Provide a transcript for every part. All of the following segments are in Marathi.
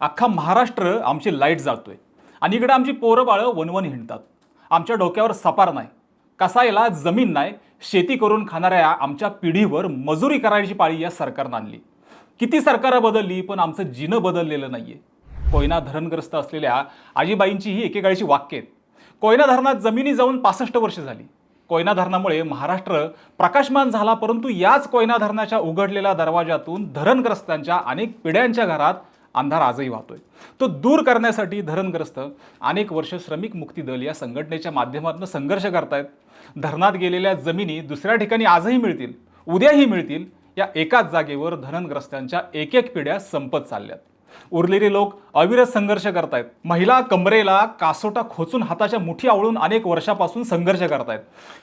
अख्खा महाराष्ट्र आमची लाइट जाळतोय. आणि इकडे आमची पोरं बाळं वनवन हिंडतात. आमच्या डोक्यावर सपार नाही. कसायला जमीन नाही शेती करून खाणाऱ्या आमच्या पिढीवर मजुरी करायची पाळी या सरकारनं आणली. किती सरकारं बदलली पण आमचं जिनं बदललेलं नाहीये. कोयना धरणग्रस्त असलेल्या आजीबाईंची ही एकेकाळची वाक्य आहेत. कोयना धरणात जमिनी जाऊन पासष्ट वर्ष झाली. कोयना धरणामुळे महाराष्ट्र प्रकाशमान झाला परंतु याच कोयना धरणाच्या उघडलेल्या दरवाजातून धरणग्रस्तांच्या अनेक पिढ्यांच्या घरात अंधार आजही वाहतोय. तो दूर करण्यासाठी धरणग्रस्त अनेक वर्ष श्रमिक मुक्ती दल या संघटनेच्या माध्यमातून संघर्ष करतायत. धरणात गेलेल्या जमिनी दुसऱ्या ठिकाणी आजही मिळतील उद्याही मिळतील या एकाच जागेवर धरणग्रस्तांच्या एक एक पिढ्या संपत चालल्यात. उरलेले लोक अविरत संघर्ष करतायत. महिला कमरेला कासोटा खोचून हाताच्या मुठी आवळून अनेक वर्षापासून संघर्ष करतायत.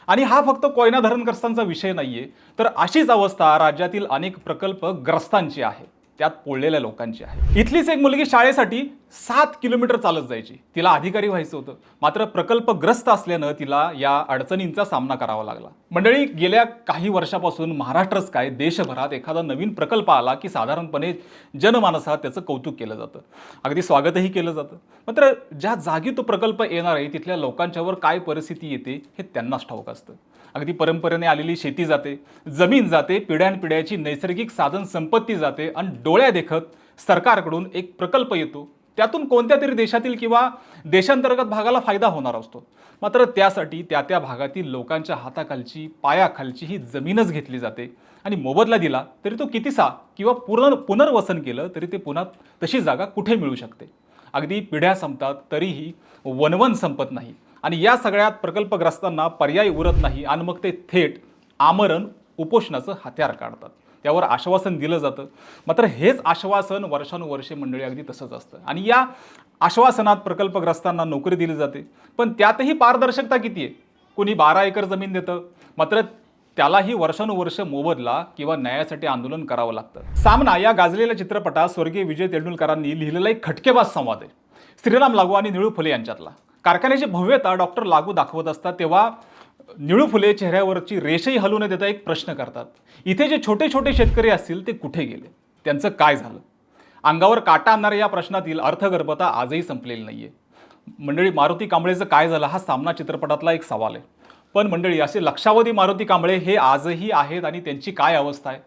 आणि हा फक्त कोयना धरणग्रस्तांचा विषय नाहीये तर अशीच अवस्था राज्यातील अनेक प्रकल्प ग्रस्तांची आहे. त्यात पोळलेल्या लोकांची आहे. इथलीच एक मुलगी शाळेसाठी सात किलोमीटर चालत जायची. तिला अधिकारी व्हायचं होतं. मात्र प्रकल्पग्रस्त असल्यानं तिला या अडचणींचा सामना करावा लागला. मंडळी गेल्या काही वर्षापासून महाराष्ट्रच काय देशभरात एखादा नवीन प्रकल्प आला की साधारणपणे जनमानसात त्याचं कौतुक केलं जातं. अगदी स्वागतही केलं जातं. मात्र ज्या जागी तो प्रकल्प येणार आहे तिथल्या लोकांच्यावर काय परिस्थिती येते हे त्यांनाच ठाऊक असतं. अगदी परंपरेने आलेली शेती जाते जमीन जाते पिढ्यानपिढ्याची नैसर्गिक साधन संपत्ती जाते आणि डोळ्या देखत सरकारकडून एक प्रकल्प येतो. त्यातून कोणत्या तरी देशातील किंवा देशांतर्गत भागाला फायदा होणार असतो. मात्र त्यासाठी त्या त्या भागातील लोकांच्या हाताखालची पायाखालची ही जमीनच घेतली जाते. आणि मोबदला दिला तरी तो कितीसा किंवा पूर्ण पुनर्वसन केलं तरी ते पुन्हा तशी जागा कुठे मिळू शकते? अगदी पिढ्या संपतात तरीही वनवन संपत नाही. आणि या सगळ्यात प्रकल्पग्रस्तांना पर्याय उरत नाही आणि मग ते थेट आमरण उपोषणाचं हत्यार काढतात. त्यावर आश्वासन दिलं जातं. मात्र हेच आश्वासन वर्षानुवर्षे मंडळी अगदी तसंच असतं. आणि या आश्वासनात प्रकल्पग्रस्तांना नोकरी दिली जाते. पण त्यातही पारदर्शकता किती आहे? कोणी बारा एकर जमीन देतं मात्र त्यालाही वर्षानुवर्ष मोबदला किंवा न्यायासाठी आंदोलन करावं लागतं. सामना या गाजलेल्या चित्रपटात स्वर्गीय विजय तेंडुलकरांनी लिहिलेला एक खटकेबाज संवाद आहे. श्रीराम लागू आणि निळू फुले यांच्यातला. कारखान्याची भव्यता डॉक्टर लागू दाखवत असतात तेव्हा निळू फुले चेहऱ्यावरची रेषही हलू न देता एक प्रश्न करतात. इथे जे छोटे छोटे शेतकरी असतील ते कुठे गेले? त्यांचं काय झालं? अंगावर काटा आणणाऱ्या या प्रश्नातील अर्थगर्भता आजही संपलेली नाहीये. मंडळी मारुती कांबळेचं काय झालं हा सामना चित्रपटातला एक सवाल आहे. पण मंडळी असे लक्षावधी मारुती कांबळे हे आजही आहेत आणि त्यांची काय अवस्था आहे?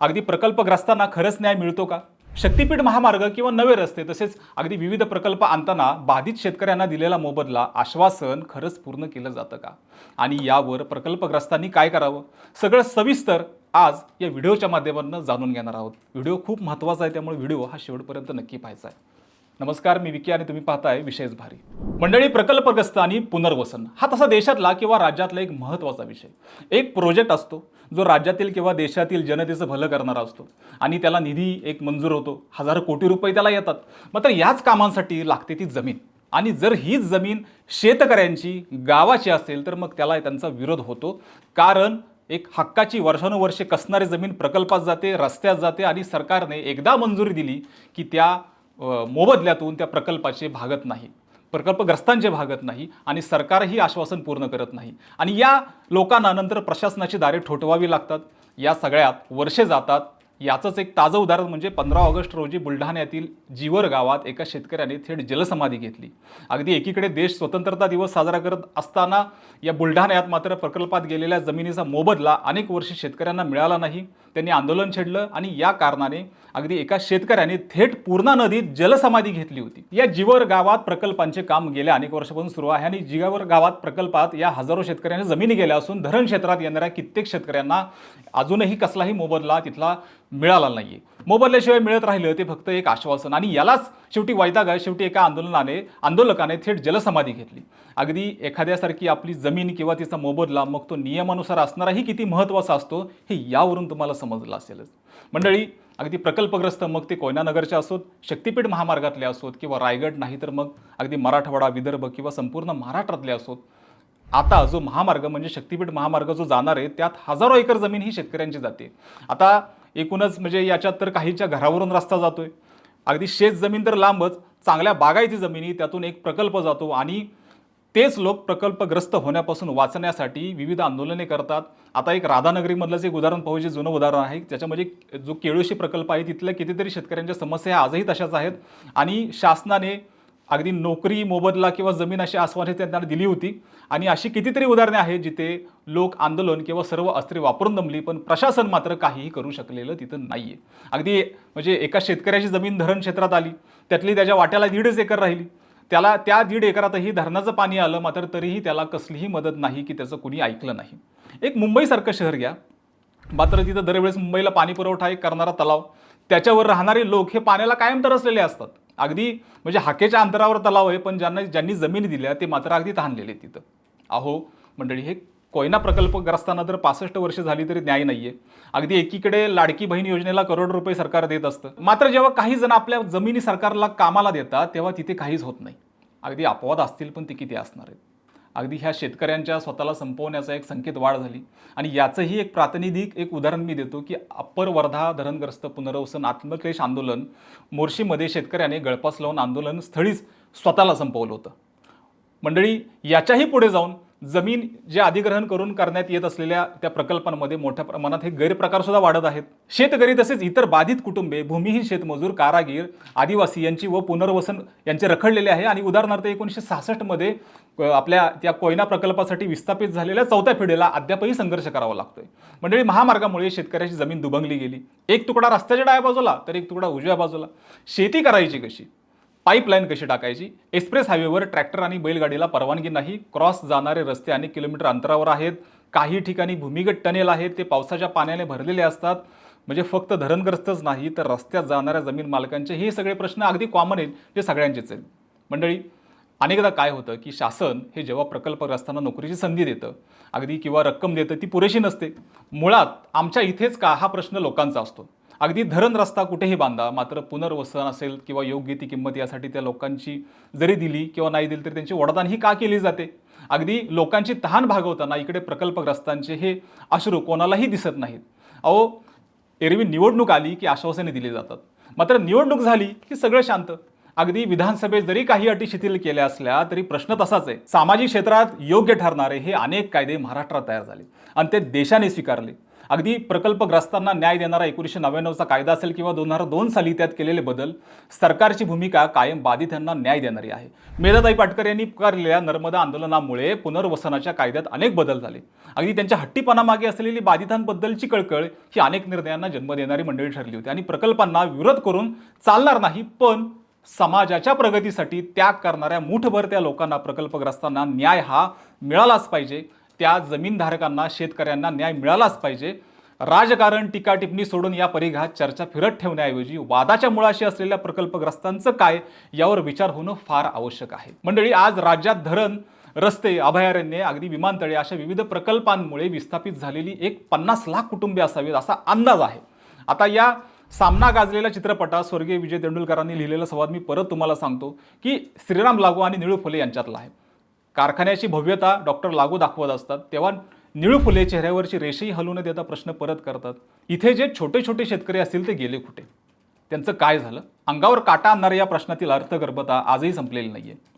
अगदी प्रकल्पग्रस्तांना खरंच न्याय मिळतो का? शक्तीपीठ महामार्ग किंवा नवे रस्ते तसेच अगदी विविध प्रकल्प आणताना बाधित शेतकऱ्यांना दिलेला मोबदला आश्वासन खरंच पूर्ण केलं जातं का? आणि यावर प्रकल्पग्रस्तांनी काय करावं? सगळं सविस्तर आज या व्हिडिओच्या माध्यमातून जाणून घेणार आहोत. व्हिडिओ खूप महत्त्वाचा आहे त्यामुळे व्हिडिओ हा शेवटपर्यंत नक्की पाहायचा आहे. नमस्कार मी विकी आणि तुम्ही पाहताय विशेष भारी. मंडळी प्रकल्पग्रस्त आणि पुनर्वसन. हा तसा देशातला किंवा राज्यातला एक महत्त्वाचा विषय. एक प्रोजेक्ट असतो जो राज्यातील किंवा देशातील जनतेचं भलं करणारा असतो. आणि त्याला निधी एक मंजूर होतो. हजार कोटी रुपये त्याला येतात. मात्र याच कामांसाठी लागते ती जमीन. आणि जर हीच जमीन शेतकऱ्यांची गावाची असेल तर मग त्याला त्यांचा विरोध होतो. कारण एक हक्काची वर्षानुवर्षे कसणारी जमीन प्रकल्पात जाते रस्त्यात जाते आणि सरकारने एकदा मंजुरी दिली की त्या मोबदल्यातून त्या प्रकल्पाचे भागत नाही प्रकल्पग्रस्तांचे भागत नाही आणि सरकारही आश्वासन पूर्ण करत नाही. आणि या लोकांना नंतर प्रशासनाची दारे ठोठवावी लागतात. या सगळ्यात वर्षे जातात. याचंच एक ताजं उदाहरण म्हणजे पंधरा ऑगस्ट रोजी बुलढाण्यातील जीवर गावात एका शेतकऱ्याने थेट जलसमाधी घेतली. अगदी एकीकडे देश स्वतंत्रता दिवस साजरा करत असताना या बुलढाण्यात मात्र प्रकल्पात गेलेल्या जमिनीचा मोबदला अनेक वर्षे शेतकऱ्यांना मिळाला नाही. त्यांनी आंदोलन छेडलं आणि या कारणाने अगदी एका शेतकऱ्याने थेट पूर्णा नदीत जलसमाधी घेतली होती. या जीवर गावात प्रकल्पांचे काम गेल्या अनेक वर्षापासून सुरू आहे आणि जीवर गावात प्रकल्पात या हजारो शेतकऱ्यांनी जमिनी गेल्या असून धरण क्षेत्रात येणाऱ्या कित्येक शेतकऱ्यांना अजूनही कसलाही मोबदला तिथला मिळाला नाहीये. मोबदल्याशिवाय मिळत राहिलं ते फक्त एक आश्वासन. आणि यालाच शेवटी वैताग आहे. शेवटी एका आंदोलनाने आंदोलकाने थेट जलसमाधी घेतली. अगदी एखाद्यासारखी आपली जमीन किंवा तिचा मोबदला मग तो नियमानुसार असणाराही किती महत्त्वाचा असतो हे यावरून तुम्हाला समजलं असेलच. मंडळी अगदी प्रकल्पग्रस्त मग ते कोयनानगरचे असोत शक्तीपीठ महामार्गातले असोत किंवा रायगड नाही तर मग अगदी मराठवाडा विदर्भ किंवा संपूर्ण महाराष्ट्रातले असोत. आता जो महामार्ग म्हणजे शक्तीपीठ महामार्ग जो जाणार आहे त्यात हजारो एकर जमीन ही शेतकऱ्यांची जाते. आता एकूणच म्हणजे याच्यात तर काहीच्या घरावरून रस्ता जातो आहे अगदी शेत जमीन तर लांबच चांगल्या बागायती जमिनी त्यातून एक प्रकल्प जातो आणि तेच लोक प्रकल्पग्रस्त होण्यापासून वाचण्यासाठी विविध आंदोलने करतात. आता एक राधानगरीमधलंच एक उदाहरण पाहू जे जुनं उदाहरण आहे. त्याच्यामध्ये जो केळोशी प्रकल्प आहे तिथल्या कितीतरी शेतकऱ्यांच्या समस्या आजही तशाच आहेत. आणि शासनाने अगदी नोकरी मोबदला किंवा जमीन अशी आसवाने त्यांना दिली होती. आणि अशी कितीतरी उदाहरणे आहेत जिथे लोक आंदोलन किंवा सर्व अस्त्रे वापरून दमली पण प्रशासन मात्र काहीही करू शकलेलं तिथं नाही आहे अगदी म्हणजे एका शेतकऱ्याची जमीन धरण क्षेत्रात आली त्यातली त्याच्या वाट्याला दीडच एकर राहिली. त्याला त्या दीड एकरातही धरणाचं पाणी आलं मात्र तरीही त्याला कसलीही मदत नाही की त्याचं कुणी ऐकलं नाही. एक मुंबईसारखं शहर घ्या. मात्र तिथं दरवेळेस मुंबईला पाणी पुरवठा एक करणारा तलाव त्याच्यावर राहणारे लोक हे पाण्याला कायम तरसलेले असतात. अगदी म्हणजे हाकेच्या अंतरावर तलाव आहे पण ज्यांना ज्यांनी जमिनी दिल्या ते मात्र अगदी तहानलेले आहेत तिथं. अहो मंडळी हे कोयना प्रकल्पग्रस्तांना तर पासष्ट वर्ष झाली तरी न्याय नाहीये. अगदी एकीकडे लाडकी बहीण योजनेला करोड रुपये सरकार देत असतं. मात्र जेव्हा काही जण आपल्या जमिनी सरकारला कामाला देतात तेव्हा तिथे काहीच होत नाही. अगदी अपवाद असतील पण ते किती असणार आहेत? अगदी ह्या शेतकऱ्यांच्या स्वतःला संपवण्याचा एक संकेत वाढ झाली. आणि याचंही एक प्रातिनिधिक एक उदाहरण मी देतो की अप्पर वर्धा धरणग्रस्त पुनर्वसन आत्मक्लेश आंदोलन मोर्शीमध्ये शेतकऱ्याने गळपास लावून आंदोलन स्थळीच स्वतःला संपवलं होतं. मंडळी याच्याही पुढे जाऊन जमीन जे अधिग्रहण करून करण्यात येत असलेल्या त्या प्रकल्पांमध्ये मोठ्या प्रमाणात हे गैरप्रकार सुद्धा वाढत आहेत. शेतकरी तसेच इतर बाधित कुटुंबे भूमिहीन शेतमजूर कारागीर आदिवासी यांची व पुनर्वसन यांचे रखडलेले आहे आणि उदाहरणार्थ एकोणीसशे सहासष्टमध्ये आपल्या त्या कोयना प्रकल्पासाठी विस्थापित झालेल्या चौथ्या पिढीला अद्यापही संघर्ष करावा लागतोय. मंडळी महामार्गामुळे शेतकऱ्याची जमीन दुभंगली गेली. एक तुकडा रस्त्याच्या डाव्या बाजूला तर एक तुकडा उजव्या बाजूला. शेती करायची कशी? पाईपलाईन कशी टाकायची? एक्सप्रेस हायवेवर ट्रॅक्टर आणि बैलगाडीला परवानगी नाही. क्रॉस जाणारे रस्ते अनेक किलोमीटर अंतरावर आहेत. काही ठिकाणी भूमिगत टनेल आहेत. ते पावसाच्या पाण्याने भरलेले असतात. म्हणजे फक्त धरणग्रस्तच नाही तर रस्त्यात जाणाऱ्या जमीन मालकांचे हे सगळे प्रश्न अगदी कॉमन आहेत. जे सगळ्यांचेच आहेत. मंडळी अनेकदा काय होतं की शासन हे जेव्हा प्रकल्पग्रस्तांना नोकरीची संधी देतं अगदी किंवा रक्कम देतं ती पुरेशी नसते. मुळात आमच्या इथेच का हा प्रश्न लोकांचा असतो? अगदी धरण रस्ता कुठेही बांधा मात्र पुनर्वसन असेल किंवा योग्य ती किंमत यासाठी त्या लोकांची जरी दिली किंवा नाही दिली तरी त्यांची वडदान ही का केली जाते? अगदी लोकांची तहान भागवताना इकडे प्रकल्पग्रस्तांचे हे अश्रू कोणालाही दिसत नाहीत. अहो एरवी निवडणूक आली की आश्वासने दिली जातात. मात्र निवडणूक झाली की सगळं शांत. अगदी विधानसभेत जरी काही अटी शिथिल केल्या असल्या तरी प्रश्न तसाच आहे. सामाजिक क्षेत्रात योग्य ठरणारे हे अनेक कायदे महाराष्ट्रात तयार झाले आणि ते देशाने स्वीकारले. अगदी प्रकल्पग्रस्तांना न्याय देणारा एकोणीसशे नव्याण्णवचा कायदा असेल किंवा दोन हजार दोन साली त्यात केलेले बदल सरकारची भूमिका कायम बाधितांना न्याय देणारी आहे. मेधाताई पाटकर यांनी पुकारलेल्या नर्मदा आंदोलनामुळे पुनर्वसनाच्या कायद्यात अनेक बदल झाले. अगदी त्यांच्या हट्टीपणामागे असलेली बाधितांबद्दलची कळकळ ही अनेक निर्णयांना जन्म देणारी मंडळी ठरली होती आणि प्रकल्पांना विरोध करून चालणार नाही पण समाजाच्या प्रगतीसाठी त्याग करणाऱ्या मुठभर त्या लोकांना प्रकल्पग्रस्तांना न्याय हा मिळालाच पाहिजे. त्या जमीनधारकांना शेतकऱ्यांना न्याय मिळालाच पाहिजे. राजकारण टीका टिप्पणी सोडून या परिघात चर्चा फिरत ठेवण्याऐवजी वादाच्या मुळाशी असलेल्या प्रकल्पग्रस्तांचं काय यावर विचार होणं फार आवश्यक आहे. मंडळी आज राज्यात धरण रस्ते अभयारण्ये अगदी विमानतळे अशा विविध प्रकल्पांमुळे विस्थापित झालेली एक पन्नास लाख कुटुंबे असावीत असा अंदाज आहे. आता या सामना गाजलेल्या चित्रपटात स्वर्गीय विजय तेंडुलकरांनी लिहिलेला संवाद मी परत तुम्हाला सांगतो की श्रीराम लागू आणि निळू फुले यांच्यातला आहे. कारखान्याची भव्यता डॉक्टर लागू दाखवत असतात तेव्हा निळू फुले चेहऱ्यावरची रेषही हलू न देता प्रश्न परत करतात. इथे जे छोटे छोटे शेतकरी असतील ते गेले कुठे? त्यांचं काय झालं? अंगावर काटा आणणाऱ्या या प्रश्नातील अर्थगर्भता आजही संपलेली नाही आहे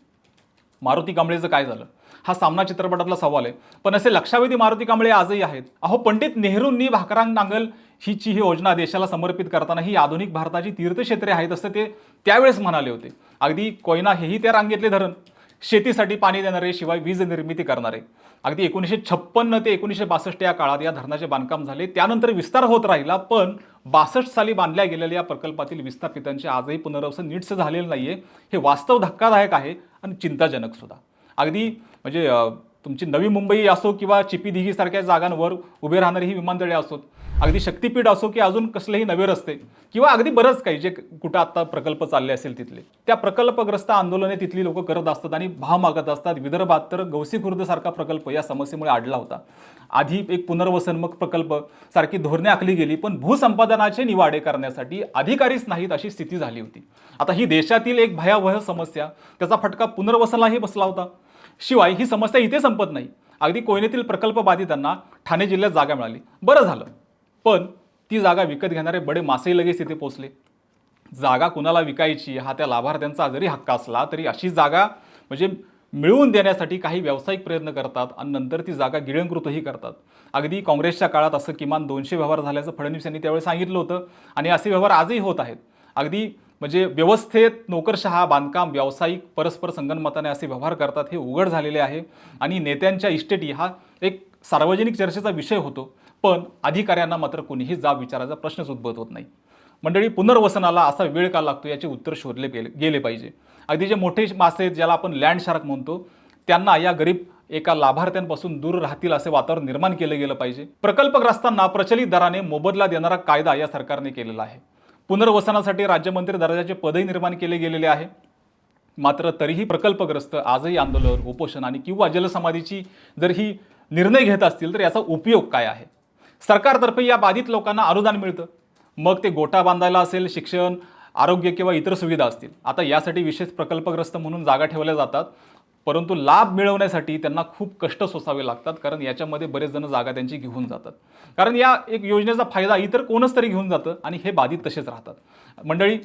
मारुती कांबळेचं काय झालं? हा सामना चित्रपटातला सवाल आहे. पण असे लक्षावेधी मारुती कांबळे आजही आहेत. अहो पंडित नेहरूंनी भाकरांग नांगल हिची ही योजना देशाला समर्पित करताना ही आधुनिक भारताची तीर्थक्षेत्रे आहेत असं ते त्यावेळेस म्हणाले होते. अगदी कोयना हेही त्या रांगेतले धरण. शेतीसाठी पाणी देणारे शिवाय वीज निर्मिती करणारे. अगदी एकोणीसशे छप्पन्न ते एकोणीसशे बासष्ट या काळात या धरणाचे बांधकाम झाले. त्यानंतर विस्तार होत राहिला पण बासष्ट साली बांधल्या गेलेल्या या प्रकल्पातील विस्थापितांचे आजही पुनर्वसन नीटचं झालेलं नाही आहे हे वास्तव धक्कादायक आहे आणि चिंताजनक सुद्धा. अगदी म्हणजे तुमची नवी मुंबई असो किंवा चिपीदिघी सारख्या जागांवर उभे राहणारी ही विमानतळे असोत अगदी शक्तीपीठ असो की अजून कसलेही नवे रस्ते किंवा अगदी बरंच काही जे कुठं आता प्रकल्प चालले असेल तिथले त्या प्रकल्पग्रस्त आंदोलने तिथली लोक करत असतात आणि भाव मागत असतात. विदर्भात तर गौसी खुर्दसारखा प्रकल्प या समस्येमुळे आडला होता. आधी एक पुनर्वसन मग प्रकल्प सारखी धोरणे आखली गेली पण भूसंपादनाचे निवाडे करण्यासाठी अधिकारीच नाहीत अशी स्थिती झाली होती. आता ही देशातील एक भयावह समस्या त्याचा फटका पुनर्वसनालाही बसला होता. शिवाय ही समस्या इथे संपत नाही. अगदी कोयनेतील प्रकल्प बाधितांना ठाणे जिल्ह्यात जागा मिळाली. बरं झालं. पण ती जागा विकत घेणारे बडे मासेही लगेच तिथे पोचले. जागा कुणाला विकायची हा त्या लाभार्थ्यांचा जरी हक्क असला तरी अशी जागा म्हणजे मिळवून देण्यासाठी काही व्यावसायिक प्रयत्न करतात आणि नंतर ती जागा गिळंकृतही करतात. अगदी काँग्रेसच्या काळात असं किमान दोनशे व्यवहार झाल्याचं फडणवीस यांनी त्यावेळी सांगितलं होतं आणि असे व्यवहार आजही होत आहेत. अगदी म्हणजे व्यवस्थेत नोकरशहा बांधकाम व्यावसायिक परस्पर संगणमताने असे व्यवहार करतात हे उघड झालेले आहे. आणि नेत्यांच्या इस्टेटी हा एक सार्वजनिक चर्चेचा विषय होतो पण अधिकाऱ्यांना मात्र कोणीही जाब विचाराचा प्रश्नच उद्भवत होत नाही. मंडळी पुनर्वसनाला असा वेळ का लागतो याचे उत्तर शोधले गेले गेले पाहिजे. अगदी जे मोठे मासे आहेत, ज्याला आपण लँड शार्क म्हणतो त्यांना या गरीब एका लाभार्थ्यांपासून दूर राहतील असे वातावरण निर्माण केलं गेलं पाहिजे. प्रकल्पग्रस्तांना प्रचलित दराने मोबदला देणारा कायदा या सरकारने केलेला आहे. पुनर्वसनासाठी राज्यमंत्री दर्जाचे पदही निर्माण केले गेलेले आहे. मात्र तरीही प्रकल्पग्रस्त आजही आंदोलन उपोषण आणि किंवा जलसमाधीची जर ही निर्णय घेत असतील तर याचा उपयोग काय आहे? सरकारतर्फे या बाधित लोकांना अनुदान मिळतं. मग ते गोटा बांधायला असेल शिक्षण आरोग्य किंवा इतर सुविधा असतील. आता यासाठी विशेष प्रकल्पग्रस्त म्हणून जागा ठेवल्या जातात. परंतु लाभ मिळवण्यासाठी त्यांना खूप कष्ट सोसावे लागतात कारण याच्यामध्ये बरेच जण जागा त्यांची घेऊन जातात. कारण या एक योजनेचा फायदा इतर कोणच तरी घेऊन जातं आणि हे बाधित तसेच राहतात. मंडळी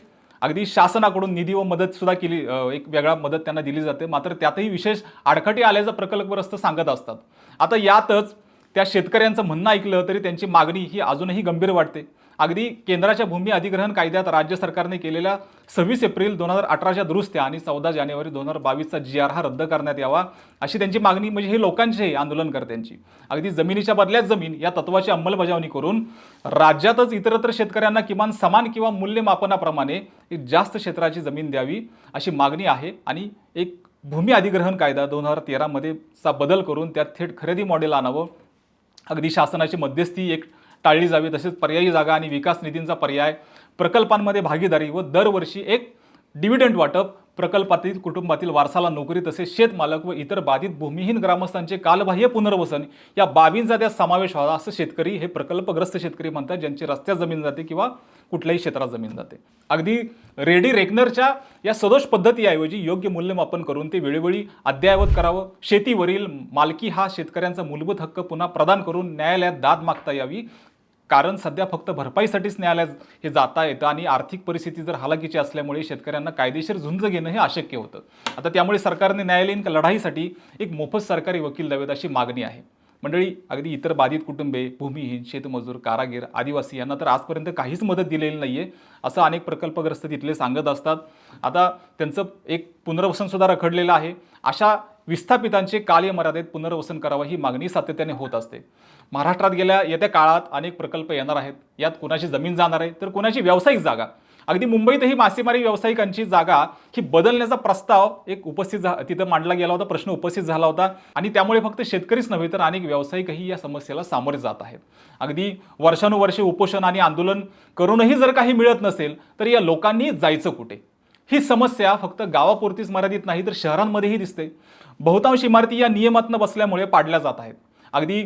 अगदी शासनाकडून निधी व मदत सुद्धा केली एक वेगळा मदत त्यांना दिली जाते. मात्र त्यातही विशेष आडखटी आल्याचं प्रकल्पग्रस्त सांगत असतात. आता यातच त्या शेतकऱ्यांचं म्हणणं ऐकलं तरी त्यांची मागणी ही अजूनही गंभीर वाटते. अगदी केंद्राच्या भूमी अधिग्रहण कायद्यात राज्य सरकारने केलेल्या सव्वीस एप्रिल दोन हजार अठराच्या दुरुस्त्या आणि चौदा जानेवारी दोन हजार बावीसचा जी आर हा रद्द करण्यात यावा अशी त्यांची मागणी म्हणजे हे लोकांची आहे आंदोलनकर्त्यांची. अगदी जमिनीच्या बदल्यात जमीन या तत्वाची अंमलबजावणी करून राज्यातच इतरत्र शेतकऱ्यांना किमान समान किंवा मूल्यमापनाप्रमाणे जास्त क्षेत्राची जमीन द्यावी अशी मागणी आहे आणि एक भूमी अधिग्रहण कायदा दोन हजार तेरामध्ये चा बदल करून त्यात थेट खरेदी मॉडेल आणावं अगदी शासनाची मध्यस्थी एक टाळली जावी तसेच पर्यायी जागा आणि विकास निधींचा पर्याय प्रकल्पांमध्ये भागीदारी व दरवर्षी एक डिव्हिडंड वाटप प्रकल्पातील कुटुंबातील वारसाला नोकरी तसेच शेतमालक व इतर बाधित भूमिहीन ग्रामस्थांचे कालबाह्य पुनर्वसन या बाबींचा त्यात समावेश व्हावा असं शेतकरी हे प्रकल्पग्रस्त शेतकरी म्हणतात ज्यांची रस्त्यात जमीन जाते किंवा कुठल्याही क्षेत्रात जमीन जाते. अगदी रेडी रेकनरच्या या सदोष पद्धतीऐवजी योग्य मूल्यमापन करून ते वेळोवेळी अद्ययावत करावं. शेतीवरील मालकी हा शेतकऱ्यांचा मूलभूत हक्क पुन्हा प्रदान करून न्यायालयात दाद मागता यावी. कारण सध्या फक्त भरपाईसाठीच न्यायालयात हे जाता येतं आणि आर्थिक परिस्थिती जर हालाकीची असल्यामुळे शेतकऱ्यांना कायदेशीर झुंज घेणं हे अशक्य होतं. आता त्यामुळे सरकारने न्यायालयीन लढाईसाठी एक मोफत सरकारी वकील द्यावेत अशी मागणी आहे. मंडळी अगदी इतर बाधित कुटुंबे भूमिहीन शेतमजूर कारागीर आदिवासी यांना तर आजपर्यंत काहीच मदत दिलेली नाही आहे असं अनेक प्रकल्पग्रस्त तिथले सांगत असतात. आता त्यांचं एक पुनर्वसनसुद्धा रखडलेलं आहे. अशा विस्थापितांचे कालमर्यादेत पुनर्वसन करावं ही मागणी सातत्याने होत असते. महाराष्ट्रात गेल्या येत्या काळात अनेक प्रकल्प येणार आहेत. यात कुणाची जमीन जाणार आहे तर कुणाची व्यावसायिक जागा? अगदी मुंबईतही मासेमारी व्यावसायिकांची जागा ही बदलण्याचा प्रस्ताव एक उपस्थित झा तिथं मांडला गेला होता प्रश्न उपस्थित झाला होता. आणि त्यामुळे फक्त शेतकरीच नव्हे तर अनेक व्यावसायिकही या समस्येला सामोरे जात आहेत. अगदी वर्षानुवर्षे उपोषण आणि आंदोलन करूनही जर काही मिळत नसेल तर या लोकांनी जायचं कुठे? ही समस्या फक्त गावापुरतीच मर्यादित नाही तर शहरांमध्येही दिसते. बहुतांश इमारती या नियमातनं बसल्यामुळे पाडल्या जात आहेत. अगदी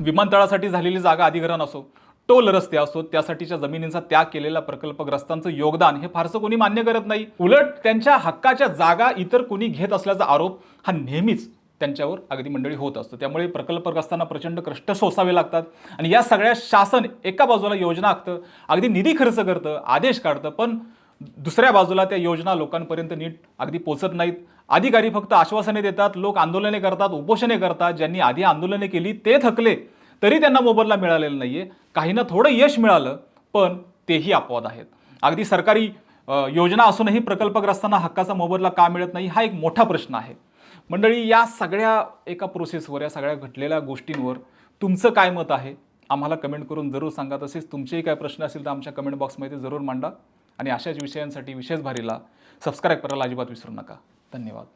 विमानतळासाठी झालेली जागा अधिग्रहण असो टोल रस्ते असो त्यासाठीच्या जमिनींचा त्याग केलेल्या प्रकल्पग्रस्तांचं योगदान हे फारसं कोणी मान्य करत नाही. उलट त्यांच्या हक्काच्या जागा इतर कोणी घेत असल्याचा आरोप हा नेहमीच त्यांच्यावर अगदी मंडळी होत असतो. त्यामुळे प्रकल्पग्रस्तांना प्रचंड कष्ट सोसावे लागतात आणि या सगळ्या शासन एका बाजूला योजना आखतं अगदी निधी खर्च करतं आदेश काढतं पण दुसऱ्या बाजूला त्या योजना लोकांपर्यंत नीट अगदी पोचत नाहीत. अधिकारी फक्त आश्वासने देतात लोक आंदोलने करतात उपोषणे करतात ज्यांनी आधी आंदोलने केली ते थकले. तरी त्यांना मोबदला मिळालेला आहे काहींना थोडं यश मिळालं पण तेही अपवाद आहेत. अगदी सरकारी योजना असूनही प्रकल्पग्रस्तांना हक्काचा मोबदला का मिळत नाही हा एक मोठा प्रश्न आहे. मंडळी या सगळ्या एका प्रोसेसवर या सगळ्या घटलेल्या गोष्टींवर तुमचं काय मत आहे? आम्हाला कमेंट करून जरूर सांगा. तसेच तुमचेही काय प्रश्न असतील तर आमच्या कमेंट बॉक्समध्ये जरूर मांडा. आणि अशाच विषयांसाठी विशेष भारीला सबस्क्राईब करायला अजिबात विसरू नका. धन्यवाद.